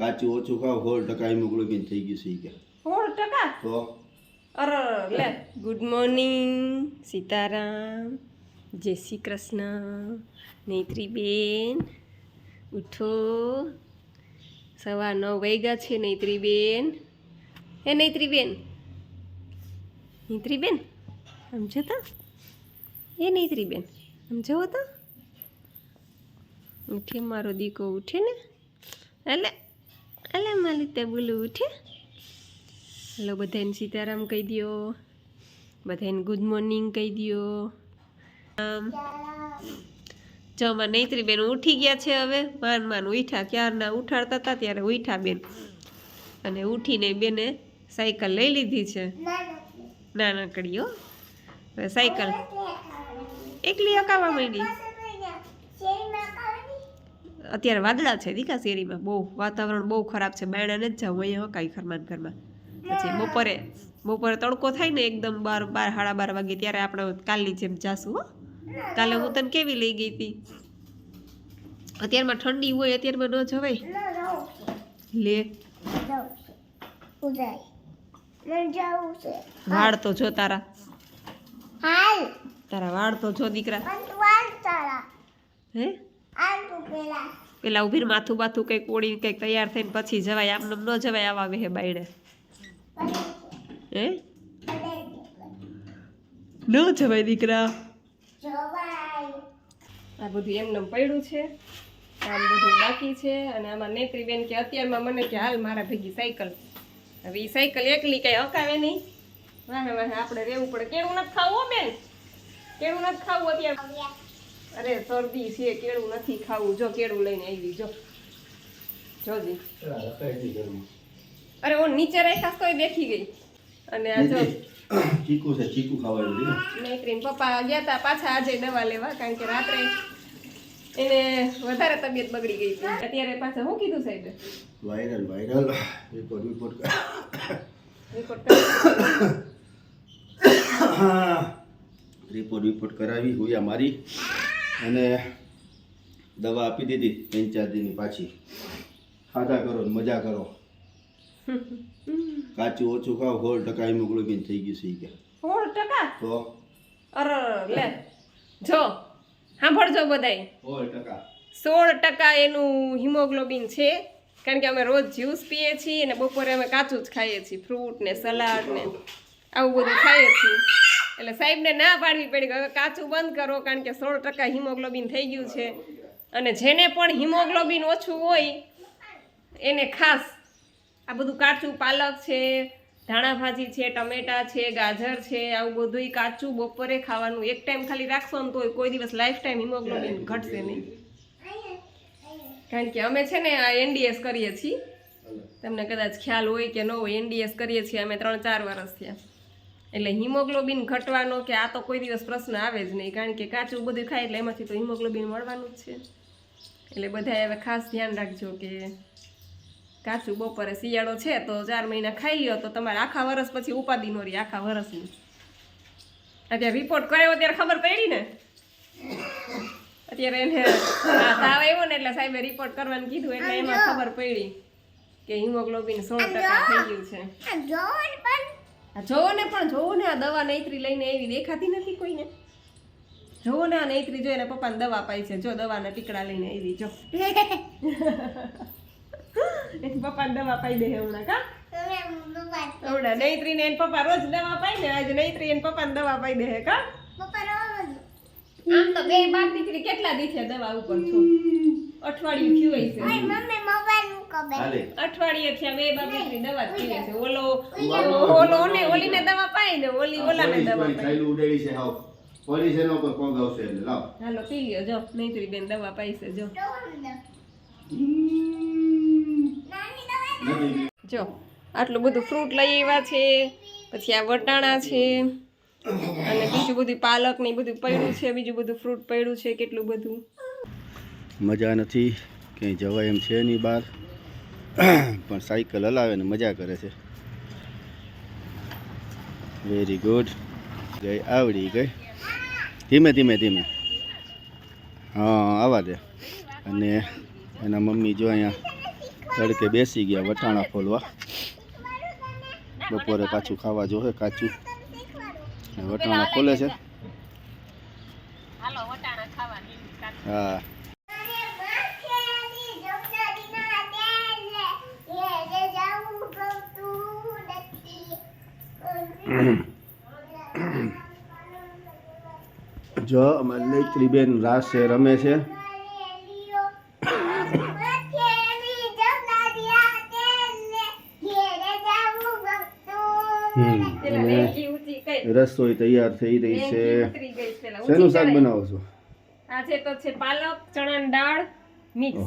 કાચું ઓછું ખાવ સોળ ટકા હિમોગ્લોબિન થઈ ગયું છે કે. સોળ ટકા? તો? અરે લે. ગુડ મોર્નિંગ સીતારામ જય શ્રી કૃષ્ણ નૈત્રીબેન ઉઠો. સવા નવ વાગ્યા છે નૈત્રીબેન. હે નૈત્રીબેન. નૈત્રીબેન સમજો તો. એ નૈત્રીબેન સમજો તો. ઉઠે મારો દીકો ઉઠે ને. અલે અલે માલી તે બોલું ઉઠે. હલો, બધાને સીતારામ કહી દ્યો. બધાને ગુડ મોર્નિંગ કહી આમ જમા નૈત્રી બેન ઉઠી ગયા છે હવે. માન માન ઉઠ્યા, ક્યારના ઉઠાડતા હતા ત્યારે ઉઠ્યા બેન અને ઉઠીને બેને સાયકલ લઈ લીધી છે. નાનકડી, હો. સાયકલ. એકલી અકાવા માંડી. અત્યારે વાદળા છે દીકા શેરીમાં. બહુ વાતાવરણ બહુ ખરાબ છે. બાયણા નથી જાઉં અહીંયા હકાઈ ઘરમાં ઘરમાં. પછી બપોરે બપોરે તડકો થાય ને એકદમ બાર બાર સાડા બાર વાગે ત્યારે આપણે કાલની જેમ જાશું હો. કાલે હું તને કેવી લઈ ગઈ હતી? અત્યારમાં ઠંડી હોય અત્યારમાં ન જવાય. લે. વાળ તો જો તારા. તારા વાળ તો જો દીકરા. હે? પેલા. ઊભી રહે, માથું બાથું કંઈક ઓળી કંઈક તૈયાર થઈને પછી જવાય. આમ ન જવાય આવા વેહે બાયડે. હે? ન જવાય દીકરા. આ બધું એમને પડ્યું છે. આમ બધું બાકી છે. અને આમાં નેત્રીબેન કે અત્યારમાં મને કે હાલ મારા ભેગી સાયકલ. હવે એ સાયકલ એકલી કઈ હકાવે નહીં. વાહે વાહે આપણે રહેવું પડે. કેળું નથી ખાવું બેન. કેળું નથી ખાવું અત્યારે. અરે શરદી છે કેળું નથી ખાવું. જો કેળું લઈને આવી જો. જોજી અરે ઓ નીચે રાખ્યા તો દેખી ગઈ. અને આ જો. ચીકુ છે ચીકુ ખાવાનું નહીં પપ્પા ગયા હતા પાછા આજે દવા લેવા કારણ કે રાત્રે એને વધારે તબિયત બગડી ગઈ હતી. અત્યારે પાછા શું કીધું સાહેબ? Viral viral report report report report report કરાવી હોય મારી. અને દવા આપી દીધી ત્રણ ચાર દિનની પાછી. ખાધા કરો ને મજા કરો. કાચું ઓછું ખાવ સોળ ટકા હિમોગ્લોબિન થઈ ગયું છે કે. સોળ ટકા? તો? અરે લે. જો સાંભળજો બધાય. સોળ ટકા. સોળ ટકા એનું હિમોગ્લોબિન છે. કારણ કે અમે રોજ જ્યુસ પીએ છીએ અને બપોરે અમે કાચું જ ખાઈએ છીએ. ફ્રૂટ ને સલાડ ને આવું બધું ખાઈએ છીએ. એટલે સાહેબને ના પાડવી પડી કાચું બંધ કરો, કારણ કે સોળ ટકા હિમોગ્લોબિન થઈ ગયું છે. અને જેને પણ હિમોગ્લોબિન ઓછું હોય, એને ખાસ આ બધું કાચું પાલક છે, ધાણા ભાજી છે, ટમેટા છે, ગાજર છે, આવું બધું કાચું બપોરે ખાવાનું. એક ટાઈમ ખાલી રાખશો ને તોય કોઈ દિવસ લાઈફ ટાઈમ હિમોગ્લોબિન ઘટશે નહીં. કારણ કે અમે છે ને આ એનડીએસ કરીએ છીએ. તમને કદાચ ખ્યાલ હોય કે ન હોય એનડીએસ કરીએ છીએ અમે ત્રણ ચાર વર્ષ થયા. એટલે હિમોગ્લોબિન ઘટવાનો કે આ તો કોઈ દિવસ પ્રશ્ન આવે જ નહીં કારણ કે કાચું બધું ખાય એટલે એમાંથી તો હિમોગ્લોબિન મળવાનું જ છે. એટલે બધાએ હવે ખાસ ધ્યાન રાખજો કે કાચું બપોરે શિયાળો છે તો ચાર મહિના ખાઈ લ્યો તો તમારે આખા વર્ષ પછી ઉપાધિ નો રહી આખા વર્ષની અત્યારે રિપોર્ટ કરાયો ત્યારે ખબર પડી ને? અત્યારે એને તાવ આવ્યો ને એટલે સાહેબે રિપોર્ટ કરવાનું કીધું એટલે એમાં ખબર પડી કે હિમોગ્લોબિન સોળ ટકા થઈ ગયું છે. જોવો ને પણ જોવો ને આ દવા નૈત્રી લઈને એવી દેખાતી નથી કોઈને. જોવો ને આ નૈત્રી જોઈને પપ્પાને દવા પાઈ છે. જો દવાના ટીકડા લઈને આવી જો. એની પપ્પાને દવા પાઈ દે હમણાં કા? હમણાં નૈત્રી ને એના પપ્પા રોજ દવા પાઈ દે આજે નૈત્રી એને પપ્પાને દવા પાઈ દે કા? આમ તો બે બાપ દીકરી કેટલા દિવસે દવા ઉપર છો? અઠવાડિયું થયું હશે અઠવાડિયે થયા બે બાપ દવા જ પીવે છે. ઓલો ઓલો ને ઓલીને દવા પાઈ ને ઓલી ઓલાને દવા પાઈ ખાયલું ઉડાડી છે હાવ. પોલીસ એનો પર પગ આવશે એટલે લાવ. હાલો પી લ્યો જો નૈત્રી દવા પાઈ છે જો. આટલું બધું ફ્રૂટ લઈ આવ્યા છે પછી આ વટાણા છે અને બીજું બધું પાલક ને બધું પડ્યું છે બીજું બધું ફ્રૂટ પડ્યું છે કેટલું બધું? મજા નથી ક્યાંય જવાય એમ છે નહીં બહાર. પણ સાયકલ હલાવે ને મજા કરે છે. વેરી ગુડ ગઈ આવડી ગઈ. ધીમે ધીમે ધીમે. હા આવા દે. અને એના મમ્મી જો અહીંયા તડકે બેસી ગયા વટાણા ફોલવા બપોરે પાછું ખાવા જોશે કાચું. વટાણા ખોલે છે. કાચી. હા. જો અમારી લૈત્રીબેન છે રમે છે. રસોઈ તૈયાર થઈ રહી છે. શેનું શાક. બનાવો છો? આજે તો છે પાલક ચણાની દાળ મિક્સ.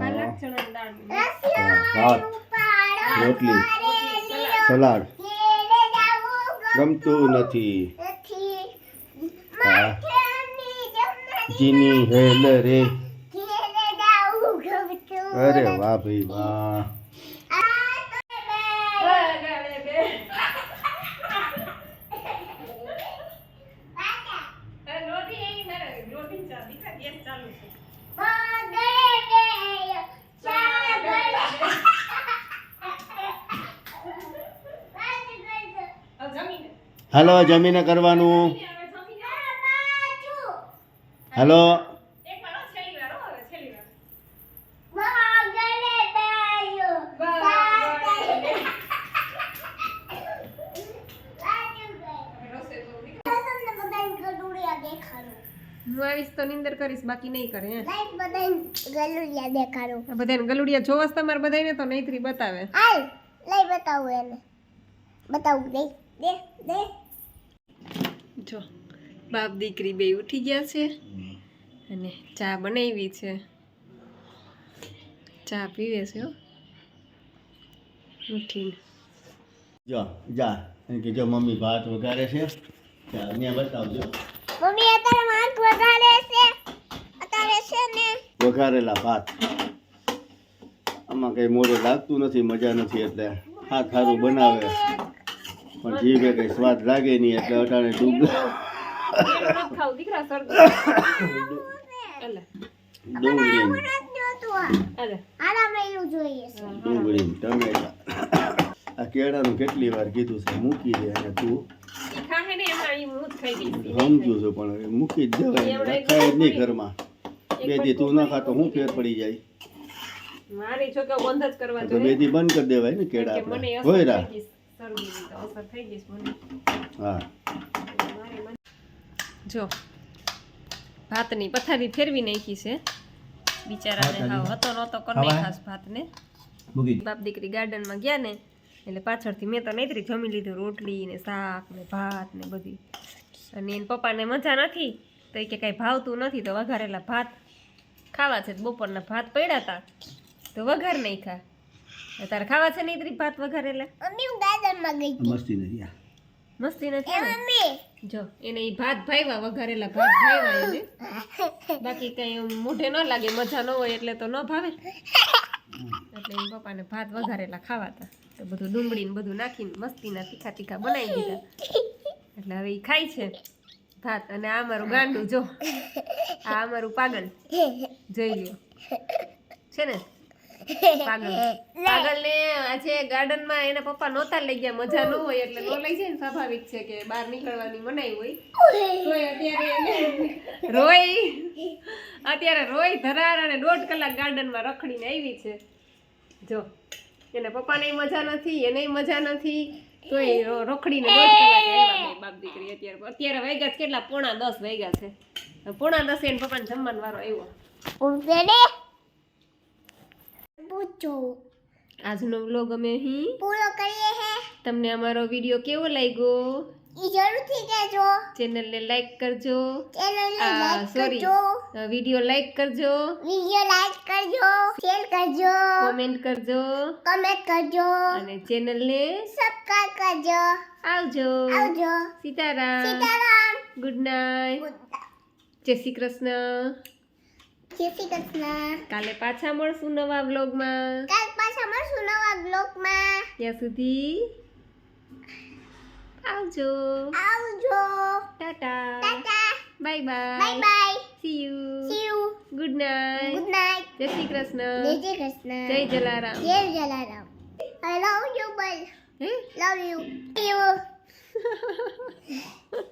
પાલક ચણાની દાળ ભાત રોટલી. સલાડ. ગમતું નથી. જીની હેલ રે. અરે વાહ ભાઈ વાહ બગાડે બે. અરે લોટી એની મારે લોટી ચા દીકરા ગેસ ચાલુ છે હવે જમીને હાલો જમીને કરવાનું. હલો. હો, આવીશ તો નિંદર કરીશ બાકી નહીં કરે હે. દેખાડો. બધાને ગલુડિયા જોવાસ તમારે બધાને તો નહીતરી બતાવે. લઈ બતાવું એને. બતાવું દે દે દે જો બાપ દીકરી બે ઉઠી ગયા છે. અને ચા બનાવી છે. ચા પીવે છે હો. ઉઠીને. જો જા. અને કે જો મમ્મી ભાત વઘારે છે. ચા અહીંયા બતાવજો. મમ્મી અત્યારે ભાત વગાડે છે. અત્યારે છે ને. વઘારેલા ભાત. આમાં કઈ મોરે લાગતું નથી મજા નથી એટલે હાથ સારું બનાવે. પણ જીભે કઈ સ્વાદ લાગે નહીં એટલે અટાણે ડુંગળી ટમેટા. આ કેળાનું કેટલી વાર કીધું છે? મૂકી દે અને તું. સમજુ છું પણ હવે મૂકી જ દેવાય રખાય જ નહીં ઘરમાં. બેથી દી તું ન ખાતો હું ફેર પડી જાય. મારી છોકરા બંધ જ કરવા તો બે જોઈએ દી બંધ કરી દેવાય ને કેળા આપણે. હોય રા અસર થઈ ગઈ મને હા જો ભાતની પથારી ફેરવી નાખી છે. બિચારાને હાવ હતો નહોતો કરી નાખાસ ભાતને. બાપ દીકરી ગાર્ડનમાં ગયા ને એટલે પાછળથી મેં તો નહીતરી જમી લીધું રોટલી ને શાક ને ભાત ને બધી. અને એને પપ્પાને મજા નથી તો એ કે કાંઈ ભાવતું નથી તો વઘારેલા ભાત ખાવા છે. તો બપોરના ભાત પડ્યા હતા તો વઘાર નહીં ખા તારે ખાવા છે નહીતરી ભાત વઘારેલા? ગાર્ડનમાં ગઈ મસ્તી નથી આ. મસ્તી નથી એ મમ્મી જો એને ઈ ભાત ભાવ્યા વઘારેલા ભાત ભાવ્યા એને. બાકી કઈ મોઢે ન લાગે મજા ન હોય એટલે તો ન ભાવે. એટલે એમ પપ્પાને ભાત વઘારેલા ખાવા હતા તો બધું ડુંગળી ને બધું નાખીને મસ્તીના તીખા તીખા બનાવી દીધા. એટલે હવે એ ખાય છે ભાત. અને આ અમારું ગાંડું જો. આ અમારું પાગલ. જોઈ લ્યો. છે ને? પાગલ પાગલ ને આજે ગાર્ડનમાં એના પપ્પા નહોતા લઈ ગયા મજા ન હોય એટલે નો લઈ જાય ને સ્વાભાવિક છે કે બહાર નીકળવાની મનાઈ હોય. તોય અત્યારે એને. રોય. અત્યારે રોય ધરાર અને દોઢ કલાક ગાર્ડનમાં રખડીને આવી છે. જો એના પપ્પાને મજા નથી એને મજા નથી. તોય રો- રખડીને દોઢ કલાક આવ્યા બાપ દીકરી અત્યારે. અત્યારે વાગ્યા કેટલા? પોણા દસ વાગ્યા છે. પોણા દસે એને પપ્પાને જમવાનો વારો આવ્યો. પૂછો. આજનો વ્લોગ અમે અહીં પૂરો કરીએ હે. તમને અમારો વીડિયો કેવો લાગ્યો? ઈ જરૂરથી કહેજો. ચેનલને લાઈક કરજો. ચેનલને લાઈક કરજો. વીડિયો લાઈક કરજો. વિડિયો લાઈક કરજો. શેર કરજો. કોમેન્ટ કરજો. કમેન્ટ કરજો. અને ચેનલને સબસ્ક્રાઇબ કરજો. આવજો. આવજો. સીતારામ. સીતારામ. ગુડ નાઇટ જય શ્રી કૃષ્ણ. જય શ્રી કૃષ્ણ. કાલે પાછા મળશું નવા વ્લોગમાં. કાલ પાછા મળશું નવા બ્લોગમાં ત્યાં સુધી આવજો. આવજો. Tata. Tata. Bye bye. Bye bye. See you see you good night good night જય શ્રી કૃષ્ણ. જય શ્રી કૃષ્ણ. જય જલારામ. જય Jalaram. I love you boy. હે? Love you you.